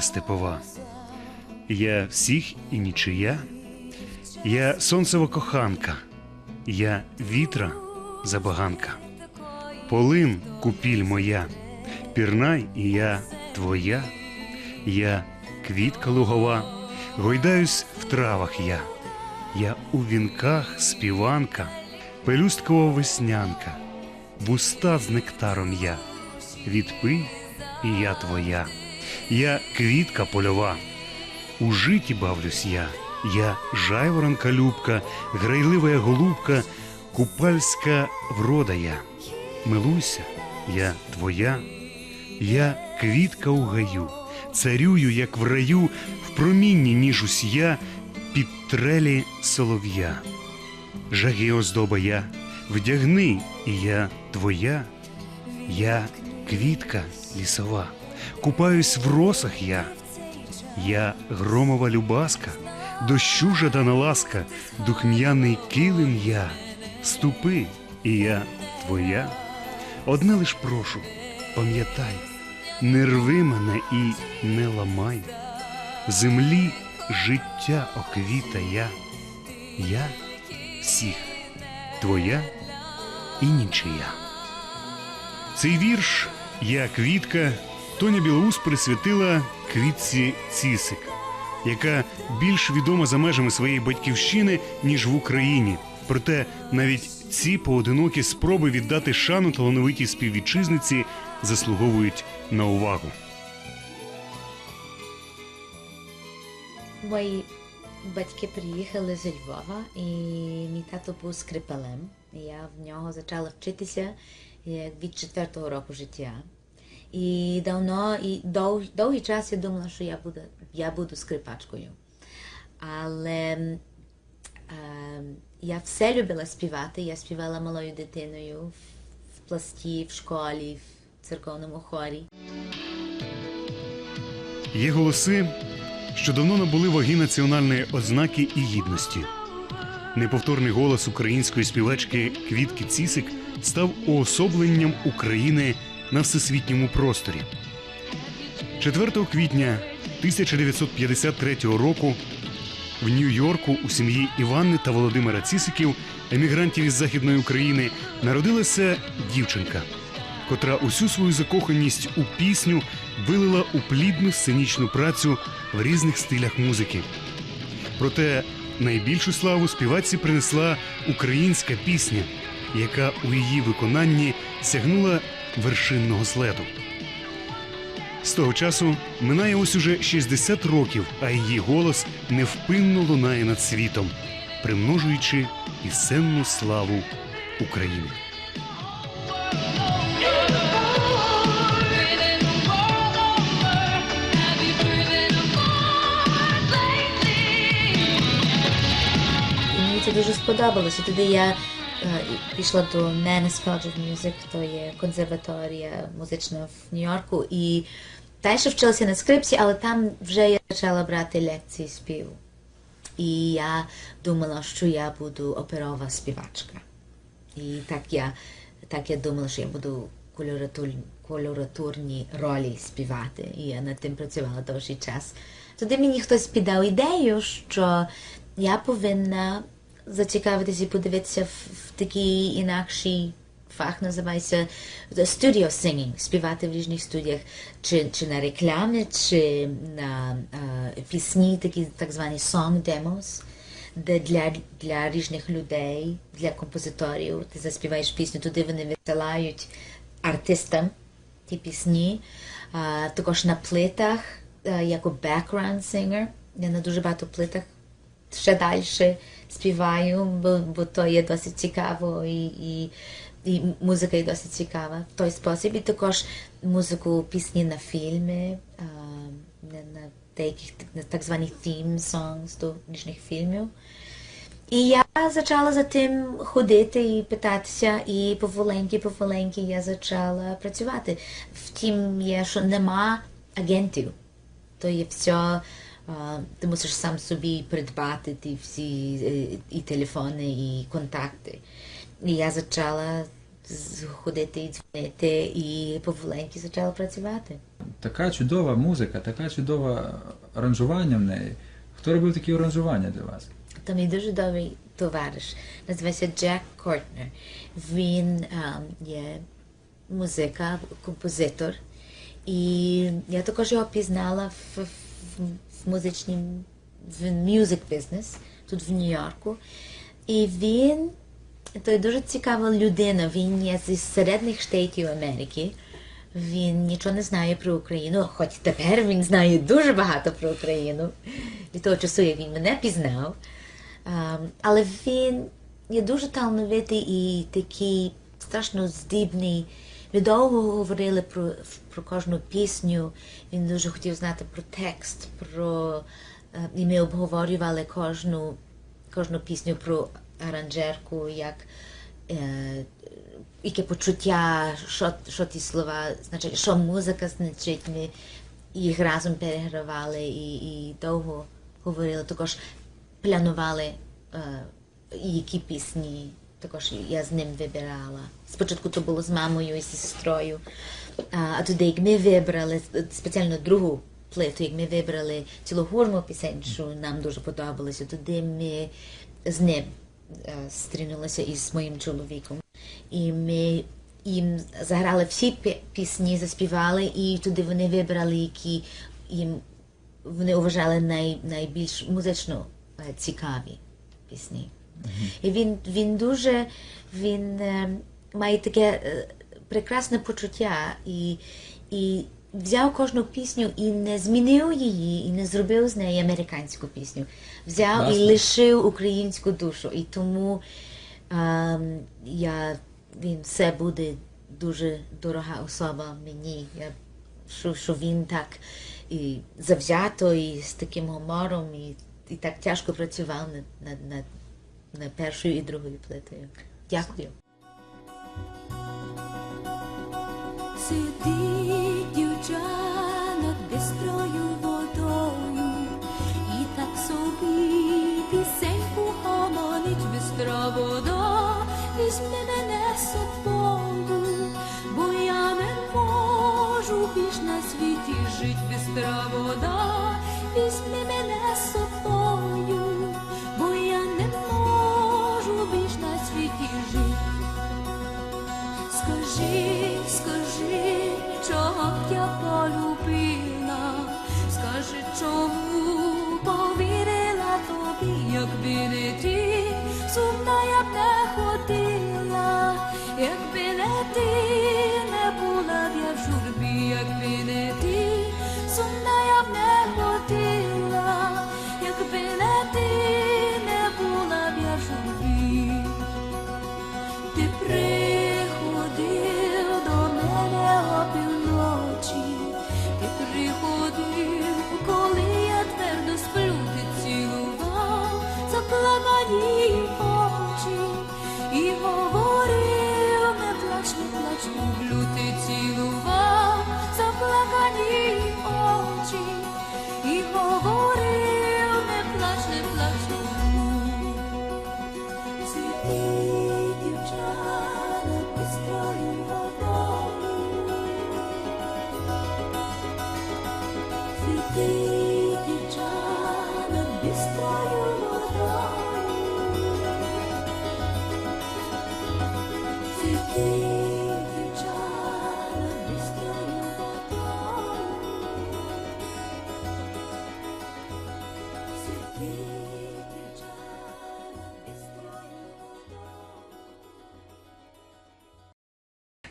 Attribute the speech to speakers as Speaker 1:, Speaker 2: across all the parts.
Speaker 1: Квітка степова, я всіх і нічия, я сонцева коханка, я вітра забаганка, полин купіль моя, пірнай і я твоя, я квітка лугова, гойдаюсь в травах я, я у вінках співанка, пелюсткова веснянка, вуста з нектаром я, відпий і я твоя, я квітка польова, у житі бавлюсь я, я жайворонка любка, грайлива я голубка, купальська врода я. Милуйся, я твоя, я квітка у гаю, царюю, як в раю, в промінні ніжусь я під трелі солов'я. Жаги оздоба я, вдягни, і я твоя, я квітка лісова, купаюсь в росах я, я громова любаска, дощу жадана ласка, духм'яний килим я, ступи, і я твоя. Одне лиш прошу, пам'ятай, не рви мене і не ламай. Землі життя оквіта я, я всіх, твоя і нічия. Цей вірш Я квітка Тоня Білоус присвятила квітці Цісик, яка більш відома за межами своєї батьківщини, ніж в Україні. Проте навіть ці поодинокі спроби віддати шану талановитій співвітчизниці заслуговують на увагу.
Speaker 2: Мої батьки приїхали з Львова, і мій тато був скрипалем. Я в нього почала вчитися від четвертого року життя. І давно, і дов, довгий час я думала, що я буду, я буду скрипачкою. Але ем, я все любила співати. Я співала малою дитиною в, в пласті, в школі, в церковному хорі.
Speaker 1: Є голоси, що давно набули ваги національної ознаки і гідності. Неповторний голос української співачки Квітки Цісик став уособленням України на всесвітньому просторі. 4 квітня 1953 року в Нью-Йорку у сім'ї Іванни та Володимира Цісиків, емігрантів із Західної України, народилася дівчинка, котра усю свою закоханість у пісню вилила у плідну сценічну працю в різних стилях музики. Проте найбільшу славу співачці принесла українська пісня, яка у її виконанні сягнула вершинного слету. З того часу минає ось уже 60 років, а її голос невпинно лунає над світом, примножуючи пісенну славу України.
Speaker 2: Мені це дуже сподобалося. Тоді я пішла до Manus College of Music, то є консерваторія музична в Нью-Йорку. І далі вчилася на скрипці, але там вже я почала брати лекції співу. І я думала, що я буду оперова співачка. І так я, так я думала, що я буду кольоратур, кольоратурні ролі співати. І я над тим працювала довший час. Тоді мені хтось піддав ідею, що я повинна зацікавитися і подивитися в, такий інакший фах, називається studio singing, співати в різних студіях, чи, чи на рекламі, чи на е, пісні, такі так звані song demos, де для, для різних людей, для композиторів ти заспіваєш пісню, туди вони висилають артистам ті пісні. А, також на плитах, е, як background singer. Я на дуже багато плитах ще далі співаю, бо, бо то є досить цікаво і, і, і музика є досить цікава в той спосіб. І також музику пісні на фільми, а, на, деяких на так звані theme songs до різних фільмів. І я почала за тим ходити і питатися, і поволеньки, поволеньки я почала працювати. Втім, є, що нема агентів. То є все, ти мусиш сам собі придбати ті всі е, і телефони, і контакти. І я почала ходити і дзвонити, і поволеньки почала працювати.
Speaker 3: Така чудова музика, така чудова аранжування в неї. Хто робив такі аранжування для вас?
Speaker 2: Там є дуже добрий товариш, називається Джек Кортнер. Він ем, є музика, композитор. І я також його пізнала в, в, в музичнім в music business тут в Нью-Йорку. І він то дуже цікава людина. Він є зі середніх штатів Америки. Він нічого не знає про Україну, хоч тепер він знає дуже багато про Україну від того часу, він мене пізнав. Але він є дуже талановитий і такий страшно здібний. Ми довго говорили про, про кожну пісню. Він дуже хотів знати про текст, про, е, і ми обговорювали кожну, кожну пісню про аранжерку, як, е, яке почуття, що, що ті слова значить, що музика значить. Ми їх разом перегравали і, і довго говорили. Також планували, е, які пісні також я з ним вибирала. Спочатку то було з мамою і сестрою. А, тоді, як ми вибрали спеціально другу плиту, як ми вибрали цілу гурму пісень, що нам дуже подобалося, тоді ми з ним е, стрінулися із моїм чоловіком. І ми їм заграли всі пі- пісні, заспівали, і туди вони вибрали, які їм вони вважали най, найбільш музично е, цікаві пісні. І він, він дуже він, е, має таке е, прекрасне почуття і, і взяв кожну пісню і не змінив її, і не зробив з неї американську пісню. Взяв і лишив українську душу. І тому ем, я, він все буде дуже дорога особа мені. Я, що, що він так і завзято, і з таким гумором, і, і так тяжко працював над, над, над першою і другою плитою. Дякую.
Speaker 4: Сидить дівча над бистрою водою, і так собі пісеньку гомонить бистра вода, візьми мене собою, бо я не можу більш на світі жить бистра вода, візьми мене собою, чому повірила тобі, якби не ти, сумна я б не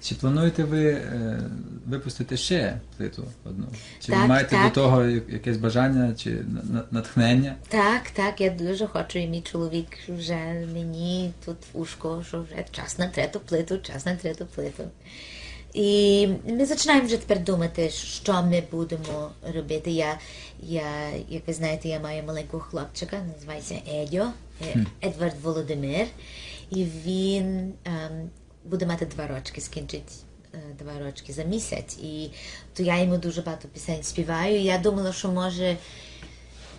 Speaker 3: Чи плануєте ви е, випустити ще плиту одну? Чи ви
Speaker 2: Так,
Speaker 3: маєте
Speaker 2: так.
Speaker 3: до того я- якесь бажання чи на- на- натхнення?
Speaker 2: Так, так, я дуже хочу, і мій чоловік вже мені тут в ушко, що вже час на трету плиту, час на трету плиту. І ми починаємо вже тепер думати, що ми будемо робити. Я, я як ви знаєте, я маю маленького хлопчика, називається Едьо, е, Едвард Володимир. І він ем, буде мати два рочки, скінчить е, два рочки за місяць. І то я йому дуже багато пісень співаю. І я думала, що може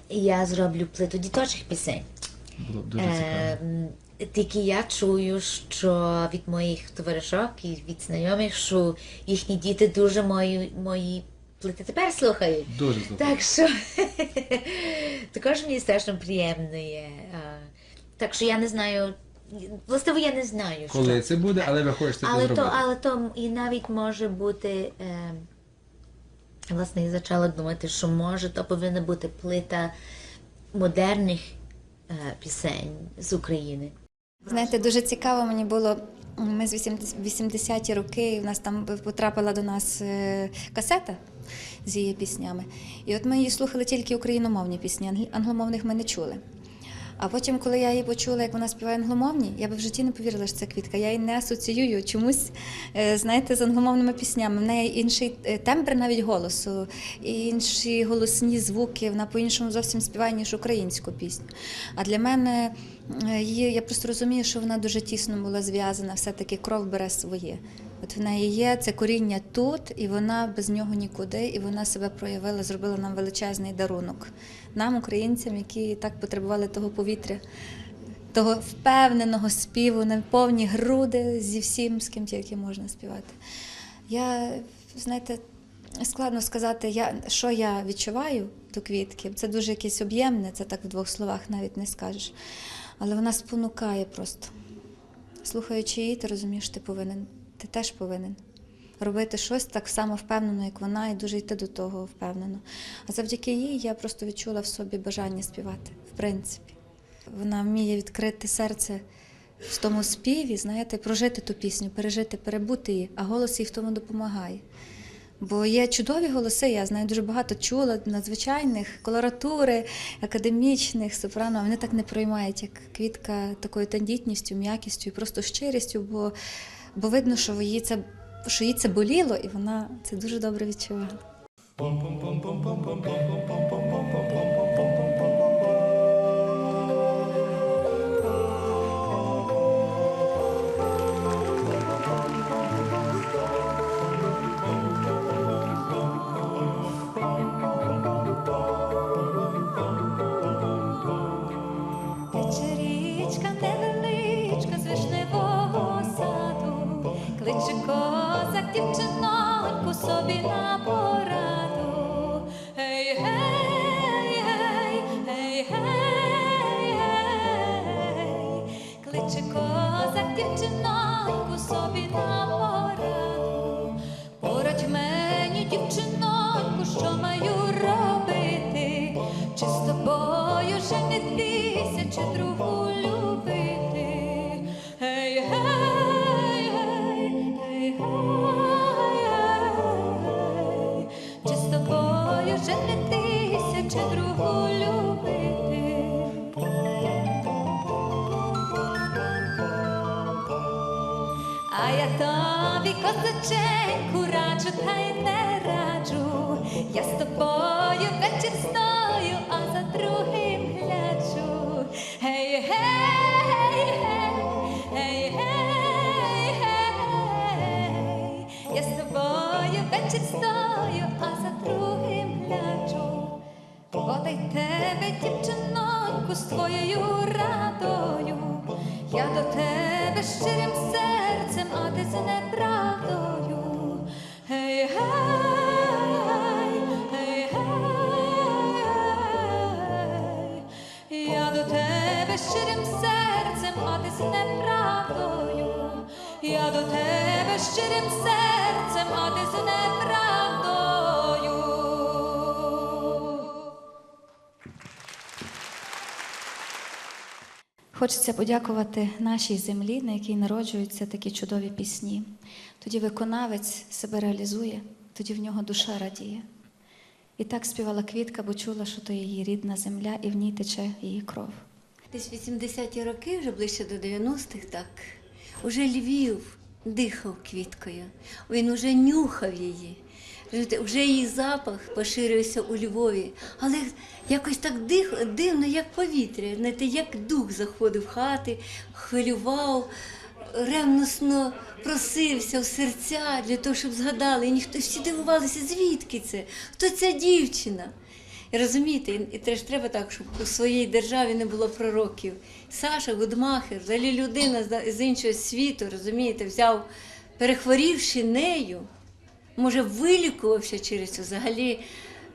Speaker 2: я зроблю плиту діточих пісень.
Speaker 3: Було б дуже цікаво.
Speaker 2: Ем, тільки я чую, що від моїх товаришок і від знайомих, що їхні діти дуже мої, мої плити тепер слухають.
Speaker 3: Дуже слухаю.
Speaker 2: Так що також мені страшно приємно є. Так що я не знаю, власне, я не знаю,
Speaker 3: Коли
Speaker 2: що.
Speaker 3: це буде, але ви хочете це
Speaker 2: Але то,
Speaker 3: зробити.
Speaker 2: але то і навіть може бути. Е, власне, я почала думати, що може то повинна бути плита модерних е, пісень з України.
Speaker 5: Знаєте, дуже цікаво мені було. Ми з 80-ті роки, у нас там потрапила до нас е, касета з її піснями. І от ми її слухали тільки україномовні пісні, англомовних ми не чули. А потім, коли я її почула, як вона співає англомовні, я би в житті не повірила, що це квітка. Я її не асоціюю чомусь, е, знаєте, з англомовними піснями. В неї інший е, тембр навіть голосу, інші голосні звуки. Вона по-іншому зовсім співає, ніж українську пісню. А для мене е, її, я просто розумію, що вона дуже тісно була зв'язана, все-таки кров бере своє. От в неї є це коріння тут, і вона без нього нікуди, і вона себе проявила, зробила нам величезний дарунок. Нам, українцям, які так потребували того повітря, того впевненого співу, на повні груди зі всім, з ким тільки можна співати. Я, знаєте, складно сказати, я, що я відчуваю до квітки. Це дуже якесь об'ємне, це так в двох словах навіть не скажеш. Але вона спонукає просто. Слухаючи її, ти розумієш, ти повинен, ти теж повинен робити щось так само впевнено, як вона, і дуже йти до того впевнено. А завдяки їй я просто відчула в собі бажання співати, в принципі. Вона вміє відкрити серце в тому співі, знаєте, прожити ту пісню, пережити, перебути її, а голос їй в тому допомагає. Бо є чудові голоси, я знаю дуже багато чула надзвичайних колоратури, академічних, сопрано. Вони так не проймають, як квітка такою тендітністю, м'якістю і просто щирістю, бо, бо видно, що їй це, що їй це боліло, і вона це дуже добре відчувала.
Speaker 4: Дівчиноньку собі на пораду. Гей, гей, гей, гей, гей, гей, кличе козак дівчиноньку собі на пораду. Порадь мені, дівчиноньку, що маю робити, чи з тобою женитися, чи другу А я тобі козаченьку раджу, та й не раджу. Я з тобою вечір стою, а за другим гляджу. Гей, гей, гей, гей, гей, гей. Я з тобою вечір стою, а за другим гляджу. Подай тебе, дівчиноньку, з твоєю радою. Я до тебе щирим серцем, а ти з неправдою. Гей, гей, гей, гей, я до тебе щирим серцем, а ти з неправдою. Я до тебе щирим серцем, а ти з неправдою.
Speaker 5: Хочеться подякувати нашій землі, на якій народжуються такі чудові пісні. Тоді виконавець себе реалізує, тоді в нього душа радіє. І так співала квітка, бо чула, що то її рідна земля, і в ній тече її кров.
Speaker 6: Десь 80-ті роки, вже ближче до 90-х, так. Уже Львів дихав квіткою, він уже нюхав її. Вже її запах поширився у Львові, але якось так дих, дивно, як повітря, знаєте, як дух заходив в хати, хвилював, ревносно просився в серця для того, щоб згадали. І ніхто всі дивувалися, звідки це? Хто ця дівчина? І розумієте, і, теж треба так, щоб у своїй державі не було пророків. Саша Гудмахер, взагалі людина з іншого світу, розумієте, взяв, перехворівши нею, може, вилікувався через це. Взагалі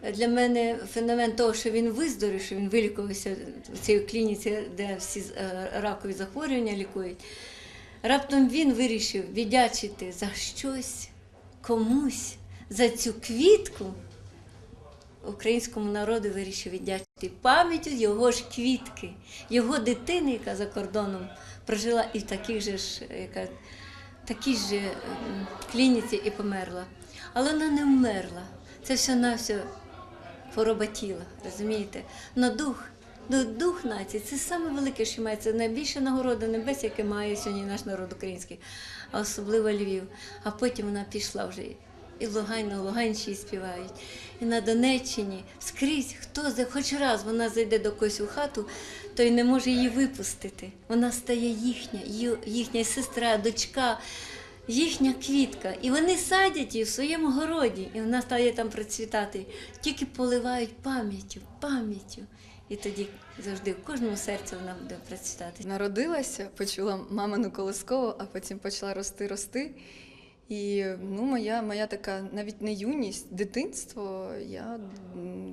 Speaker 6: е, для мене феномен того, що він виздорів, що він вилікувався в цій клініці, де всі е, ракові захворювання лікують. Раптом він вирішив віддячити за щось комусь, за цю квітку. Українському народу вирішив віддячити пам'яттю його ж квітки, його дитини, яка за кордоном прожила і в таких же ж, яка, такій же клініці і померла. Але вона не вмерла. Це все на все хвороба тіла, розумієте? Но дух, ну, дух нації це саме велике, що має. Це найбільша нагорода небес, яке має сьогодні наш народ український, а особливо Львів. А потім вона пішла вже і Лугань на Луганщині співають, і на Донеччині скрізь, хто за хоч раз вона зайде до когось у хату, той не може її випустити. Вона стає їхня, їхня сестра, дочка, їхня квітка. І вони садять її в своєму городі, і вона стає там процвітати. Тільки поливають пам'яттю, пам'яттю. І тоді завжди в кожному серці вона буде процвітати.
Speaker 7: Народилася, почула мамину колискову, а потім почала рости, рости. І ну, моя, моя така навіть не юність, дитинство, я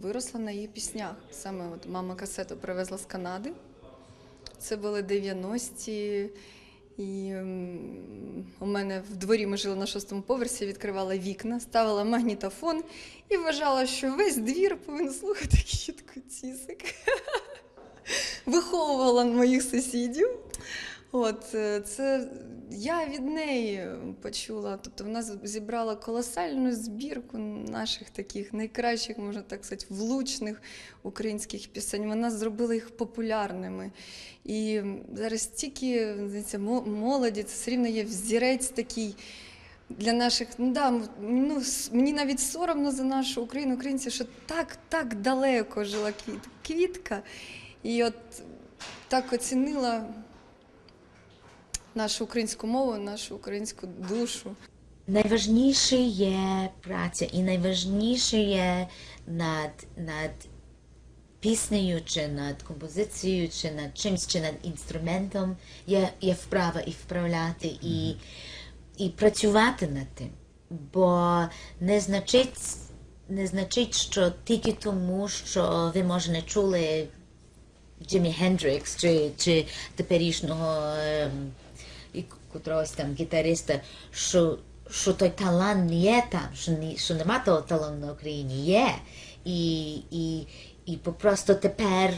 Speaker 7: виросла на її піснях. Саме от мама касету привезла з Канади. Це були 90-ті. І у мене в дворі ми жили на шостому поверсі, відкривала вікна, ставила магнітофон і вважала, що весь двір повинен слухати кітку цісик. Виховувала моїх сусідів. От е, це я від неї почула. Тобто вона зібрала колосальну збірку наших таких найкращих, можна так сказати, влучних українських пісень. Вона зробила їх популярними. І зараз стільки здається, молоді, це все рівно є взірець такий. Для наших, ну да, ну, мені навіть соромно за нашу Україну, українців, що так, так далеко жила квітка. І от так оцінила нашу українську мову, нашу українську душу.
Speaker 2: Найважніше є праця, і найважніше є над, над піснею, чи над композицією, чи над чимсь, чи над інструментом є, є вправа і вправляти, і, і працювати над тим. Бо не значить, не значить, що тільки тому, що ви може не чули Джиммі Хендрікс чи, чи теперішнього котрогось там гітариста, що, що той талант є там, що, не, що нема того таланту на Україні, є. І, і, і просто тепер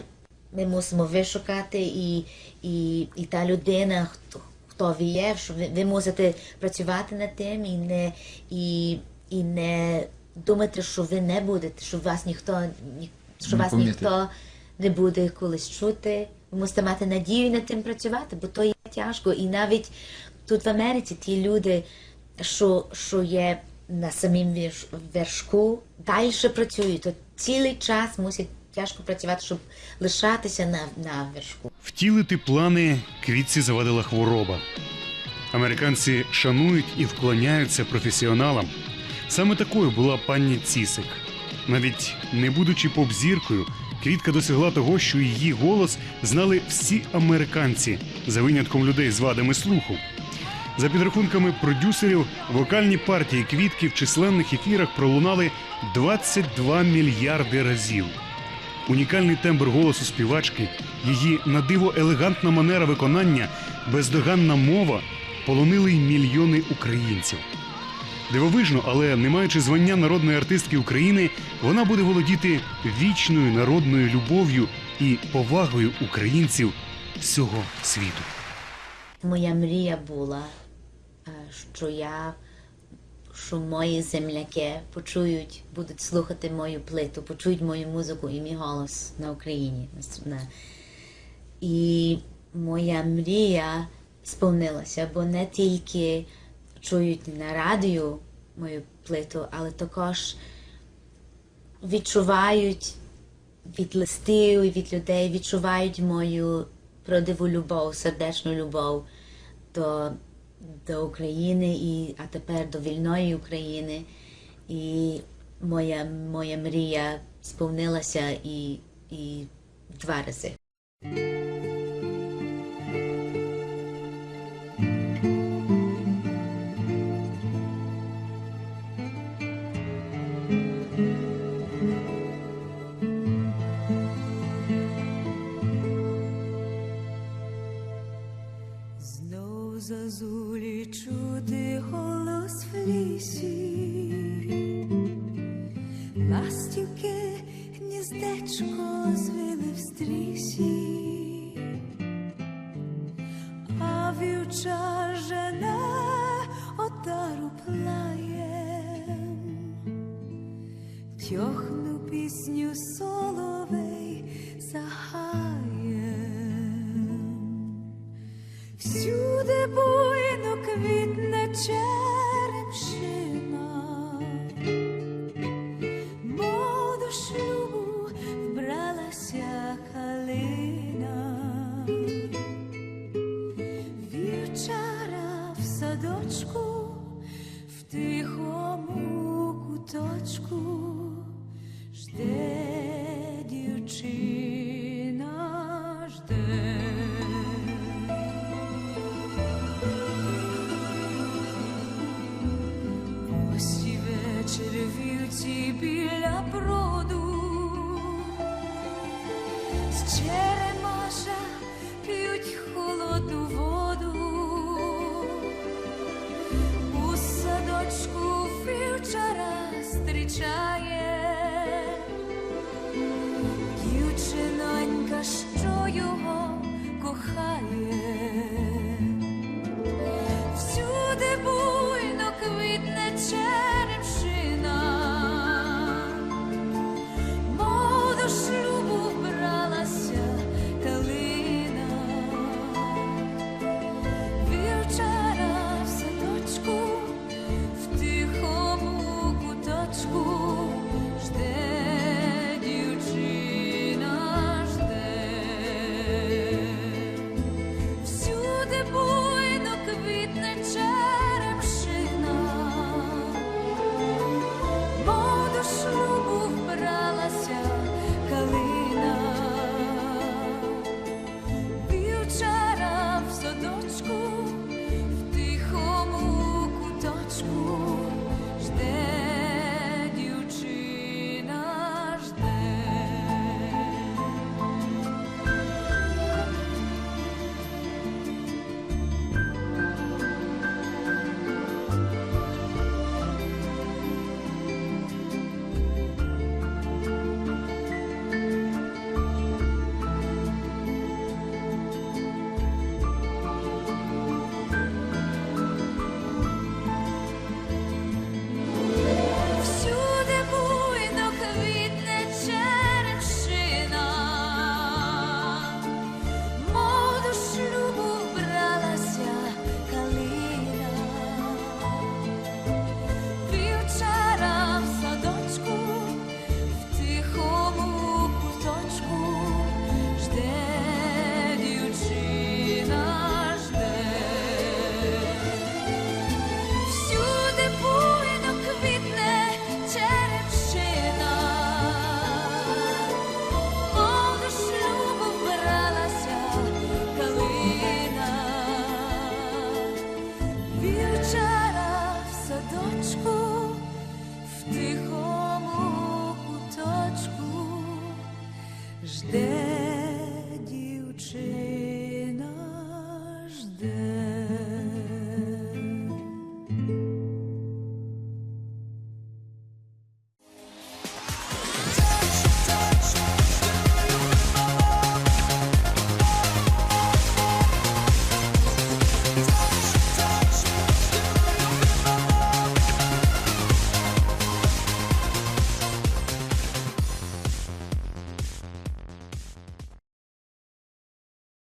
Speaker 2: ми мусимо вишукати, і, і, і та людина, хто, хто ви є, що ви, ви мусите працювати над тим і не, і, і не думати, що ви не будете, що вас ніхто, ні, що
Speaker 3: Не
Speaker 2: вас
Speaker 3: помітить.
Speaker 2: ніхто не буде колись чути. Ви мусите мати надію над тим працювати, бо то є тяжко. І навіть тут в Америці ті люди, що, що є на самім вершку, далі працюють. То цілий час мусять тяжко працювати, щоб лишатися на, на вершку.
Speaker 1: Втілити плани квітці завадила хвороба. Американці шанують і вклоняються професіоналам. Саме такою була пані Цісик. Навіть не будучи поп-зіркою, квітка досягла того, що її голос знали всі американці за винятком людей з вадами слуху. За підрахунками продюсерів, вокальні партії квітки в численних ефірах пролунали 22 мільярди разів. Унікальний тембр голосу співачки, її надиво елегантна манера виконання, бездоганна мова полонили й мільйони українців. Дивовижно, але не маючи звання народної артистки України, вона буде володіти вічною народною любов'ю і повагою українців всього світу.
Speaker 2: Моя мрія була, е, що я, що мої земляки почують, будуть слухати мою плиту, почують мою музику і мій голос на Україні. І моя мрія сповнилася, бо не тільки чують на радіо мою плиту, але також відчувають від листів і від людей, відчувають мою правдиву любов, сердечну любов до, до України, і, а тепер до вільної України. І моя, моя мрія сповнилася і, і два рази.
Speaker 4: Вівча жене отару плає. тьохну з черемаша п'ють холодну воду, у садочку вівчара зустрічають.